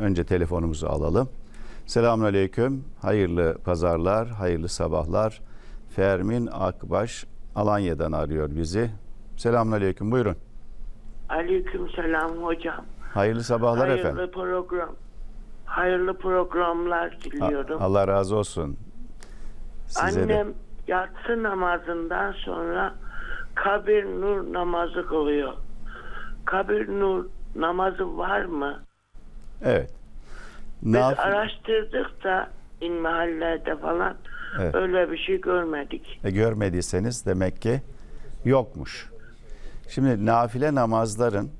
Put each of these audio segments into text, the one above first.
Önce telefonumuzu alalım. Selamünaleyküm. Hayırlı pazarlar, hayırlı sabahlar. Fermin Akbaş Alanya'dan arıyor bizi. Selamünaleyküm. Buyurun. Aleyküm selam hocam. Hayırlı sabahlar Hayırlı efendim. program. Hayırlı programlar diliyorum. Allah razı olsun. Size de. Annem yatsı namazından sonra kabir nur namazı kılıyor. Kabir nur namazı var mı? Evet. Biz Naf- araştırdık da in mahallede falan Evet. öyle bir şey görmedik. E, görmediyseniz demek ki yokmuş. Şimdi nafile namazların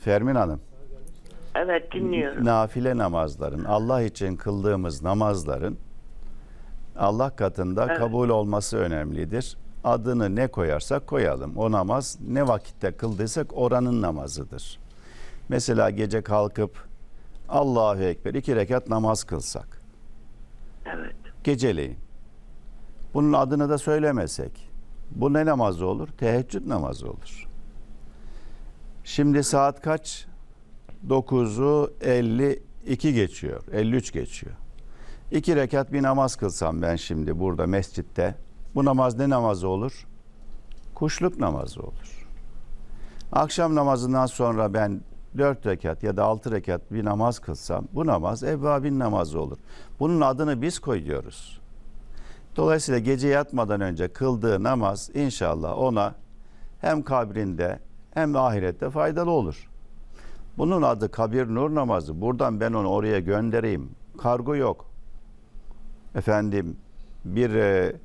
Fermin Hanım, Evet dinliyorum. nafile namazların, Allah için kıldığımız namazların Allah katında Evet. kabul olması önemlidir. Adını ne koyarsak koyalım. O namaz ne vakitte kıldıysak oranın namazıdır. Mesela gece kalkıp Allahu Ekber iki rekat namaz kılsak Evet. geceleyin. Bunun adını da söylemesek. Bu ne namazı olur? Teheccüd namazı olur. Şimdi saat kaç? 9'u 52 geçiyor. 53 geçiyor. İki rekat bir namaz kılsam ben şimdi burada mescitte. Bu namaz ne namazı olur? Kuşluk namazı olur. Akşam namazından sonra ben 4 rekat ya da 6 rekat bir namaz kılsam bu namaz evvabin namazı olur. Bunun adını biz koyuyoruz. Dolayısıyla gece yatmadan önce kıldığı namaz inşallah ona hem kabrinde hem de ahirette faydalı olur. Bunun adı kabir nur namazı. Buradan ben onu oraya göndereyim. Kargo yok. Efendim bir e,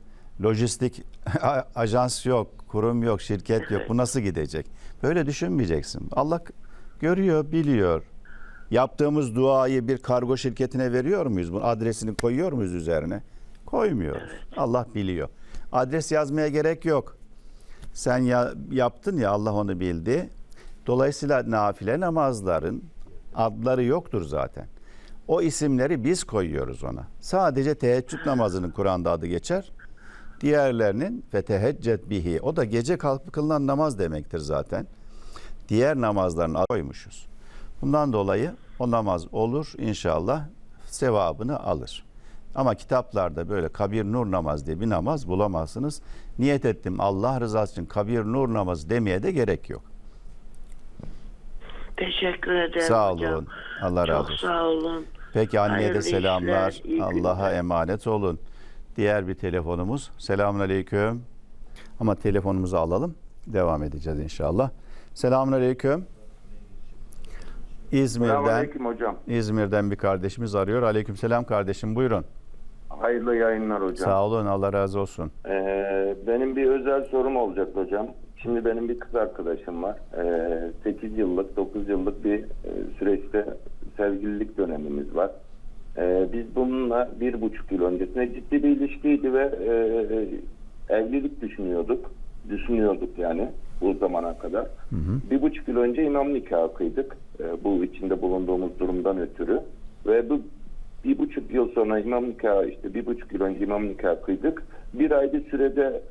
lojistik ajans yok, kurum yok, şirket yok. Bu nasıl gidecek? Böyle düşünmeyeceksin. Allah görüyor, biliyor. Yaptığımız duayı bir kargo şirketine veriyor muyuz? Bunun adresini koyuyor muyuz üzerine? Koymuyoruz. Allah biliyor. Adres yazmaya gerek yok. Sen ya, yaptın ya Allah onu bildi. Dolayısıyla nafile namazların adları yoktur zaten. O isimleri biz koyuyoruz ona. Sadece teheccüd namazının Kur'an'da adı geçer. Diğerlerinin feteheccet bihi. O da gece kalkıp kılınan namaz demektir zaten. Diğer namazların koymuşuz. Bundan dolayı o namaz olur inşallah sevabını alır. Ama kitaplarda böyle kabir nur namaz diye bir namaz bulamazsınız. Niyet ettim Allah rızası için kabir nur namazı demeye de gerek yok. Teşekkür ederim Sağ hocam. olun. Allah razı Çok olsun. sağ olun. Peki anneye de Hayırlı selamlar. işler, iyi Allah'a günler. emanet olun. Diğer bir telefonumuz. Selamun aleyküm. Ama telefonumuzu alalım. Devam edeceğiz inşallah. Selamun aleyküm. İzmir'den Selamünaleyküm hocam. İzmir'den bir kardeşimiz arıyor. Aleyküm selam kardeşim. Buyurun. Hayırlı yayınlar hocam. Sağ olun. Allah razı olsun. Ee, benim bir özel sorum olacak hocam. Şimdi benim bir kız arkadaşım var. Ee, 8 yıllık, 9 yıllık bir e, süreçte sevgililik dönemimiz var. Ee, biz bununla bir buçuk yıl öncesinde ciddi bir ilişkiydi ve e, evlilik düşünüyorduk. Düşünüyorduk yani bu zamana kadar. Bir buçuk yıl önce imam nikahı kıydık. e, bu içinde bulunduğumuz durumdan ötürü. Ve bu bir buçuk yıl sonra imam nikahı işte bir buçuk yıl önce imam nikahı kıydık. Bir ayda sürede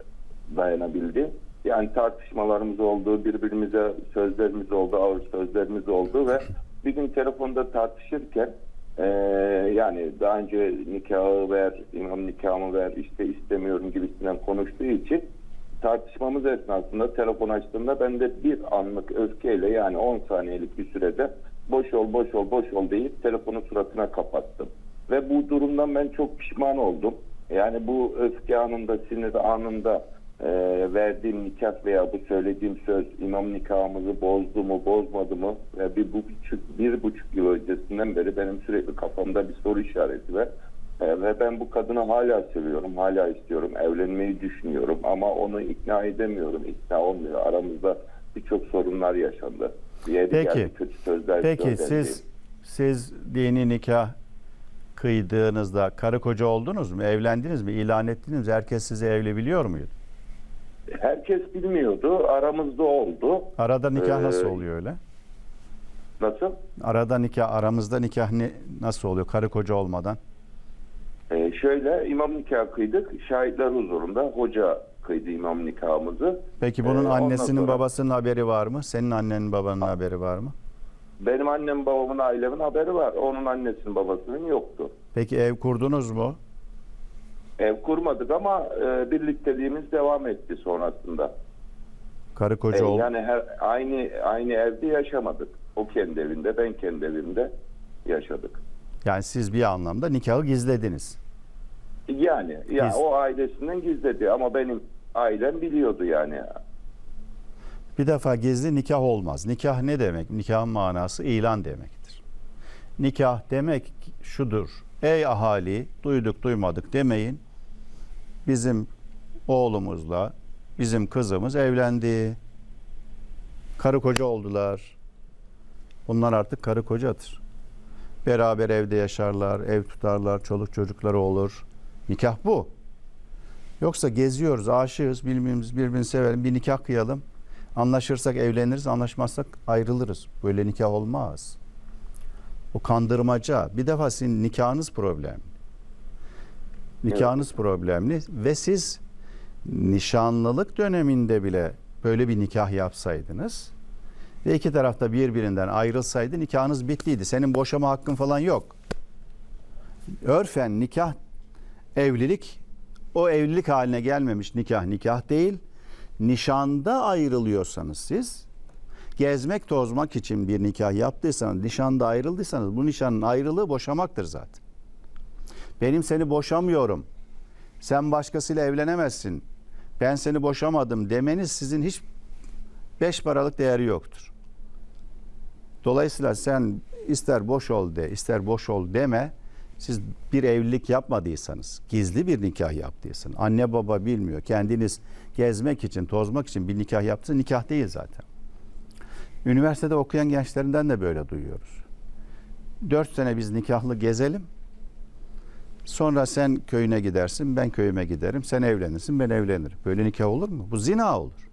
dayanabildi. Yani tartışmalarımız oldu, birbirimize sözlerimiz oldu, ağır sözlerimiz oldu ve bir gün telefonda tartışırken eee, yani daha önce nikahı ver, imam nikahımı ver, işte istemiyorum gibisinden konuştuğu için tartışmamız esnasında telefon açtığımda ben de bir anlık öfkeyle yani 10 saniyelik bir sürede boş ol boş ol boş ol deyip telefonu suratına kapattım. Ve bu durumdan ben çok pişman oldum. Yani bu öfke anında, sinir anında e, verdiğim nikah veya bu söylediğim söz imam nikahımızı bozdu mu, bozmadı mı? Ve bir buçuk, bir buçuk yıl öncesinden beri benim sürekli kafamda bir soru işareti var. E, ve ben bu kadını hala seviyorum, hala istiyorum, evlenmeyi düşünüyorum ama onu ikna edemiyorum, ikna olmuyor. Aramızda birçok sorunlar yaşandı. Yere Peki. geldi, kötü sözler Peki siz siz dini nikah kıydığınızda karı koca oldunuz mu? Evlendiniz mi? İlan ettiniz mi? Herkes sizi evli biliyor muydu? Herkes bilmiyordu, aramızda oldu. Arada nikah Ee, nasıl oluyor öyle? Nasıl? Arada nikah, aramızda nikah ne, nasıl oluyor karı koca olmadan? Ee, şöyle imam nikahı kıydık. Şahitler huzurunda hoca kıydı imam nikahımızı. Peki bunun Ee, annesinin sonra- babasının haberi var mı? Senin annenin babanın haberi var mı? Benim annem babamın ailemin haberi var. Onun annesinin babasının yoktu. Peki ev kurdunuz mu? Ev kurmadık ama e, birlikteliğimiz devam etti sonrasında. Karı E, koca ol. yani her, aynı aynı evde yaşamadık. O kendi evinde, ben kendi evimde yaşadık. Yani siz bir anlamda nikahı gizlediniz. Yani ya Biz- o ailesinden gizledi ama benim ailem biliyordu yani. Bir defa gizli nikah olmaz. Nikah ne demek? Nikahın manası ilan demektir. Nikah demek şudur. Ey ahali duyduk duymadık demeyin. Bizim oğlumuzla bizim kızımız evlendi. Karı koca oldular. Bunlar artık karı kocadır. Beraber evde yaşarlar, ev tutarlar, çoluk çocukları olur. Nikah bu. Yoksa geziyoruz, aşığız, birbirimizi birbirini sevelim, bir nikah kıyalım. Anlaşırsak evleniriz, anlaşmazsak ayrılırız. Böyle nikah olmaz. O kandırmaca. Bir defa sizin nikahınız problemli. Nikahınız problemli ve siz nişanlılık döneminde bile böyle bir nikah yapsaydınız ve iki tarafta birbirinden ayrılsaydı nikahınız bittiydi. Senin boşama hakkın falan yok. Örfen nikah evlilik o evlilik haline gelmemiş nikah nikah değil. Nişanda ayrılıyorsanız siz gezmek tozmak için bir nikah yaptıysanız, nişanda ayrıldıysanız bu nişanın ayrılığı boşamaktır zaten. Benim seni boşamıyorum. Sen başkasıyla evlenemezsin. Ben seni boşamadım demeniz sizin hiç beş paralık değeri yoktur. Dolayısıyla sen ister boş ol de, ister boş ol deme. Siz bir evlilik yapmadıysanız, gizli bir nikah yaptıysanız, anne baba bilmiyor, kendiniz gezmek için, tozmak için bir nikah yaptıysanız nikah değil zaten. Üniversitede okuyan gençlerinden de böyle duyuyoruz. Dört sene biz nikahlı gezelim. Sonra sen köyüne gidersin, ben köyüme giderim. Sen evlenirsin, ben evlenirim. Böyle nikah olur mu? Bu zina olur.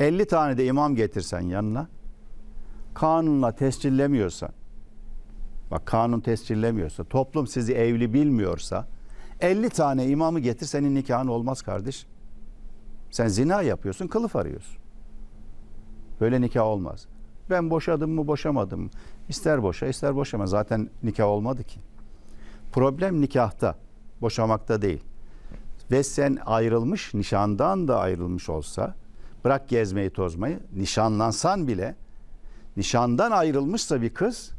50 tane de imam getirsen yanına, kanunla tescillemiyorsan, bak kanun tescillemiyorsa, toplum sizi evli bilmiyorsa, 50 tane imamı getir senin nikahın olmaz kardeş. Sen zina yapıyorsun, kılıf arıyorsun. Böyle nikah olmaz. Ben boşadım mı boşamadım mı? İster boşa ister boşama. Zaten nikah olmadı ki. Problem nikahta, boşamakta değil. Ve sen ayrılmış, nişandan da ayrılmış olsa, bırak gezmeyi tozmayı, nişanlansan bile, nişandan ayrılmışsa bir kız,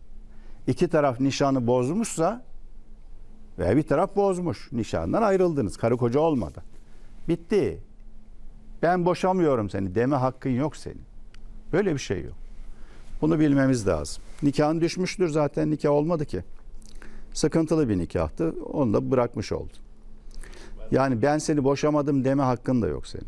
iki taraf nişanı bozmuşsa, ve bir taraf bozmuş, nişandan ayrıldınız, karı koca olmadı. Bitti. Ben boşamıyorum seni deme hakkın yok senin. Böyle bir şey yok. Bunu bilmemiz lazım. Nikahın düşmüştür zaten nikah olmadı ki. Sıkıntılı bir nikahtı. Onu da bırakmış oldu. Yani ben seni boşamadım deme hakkın da yok senin.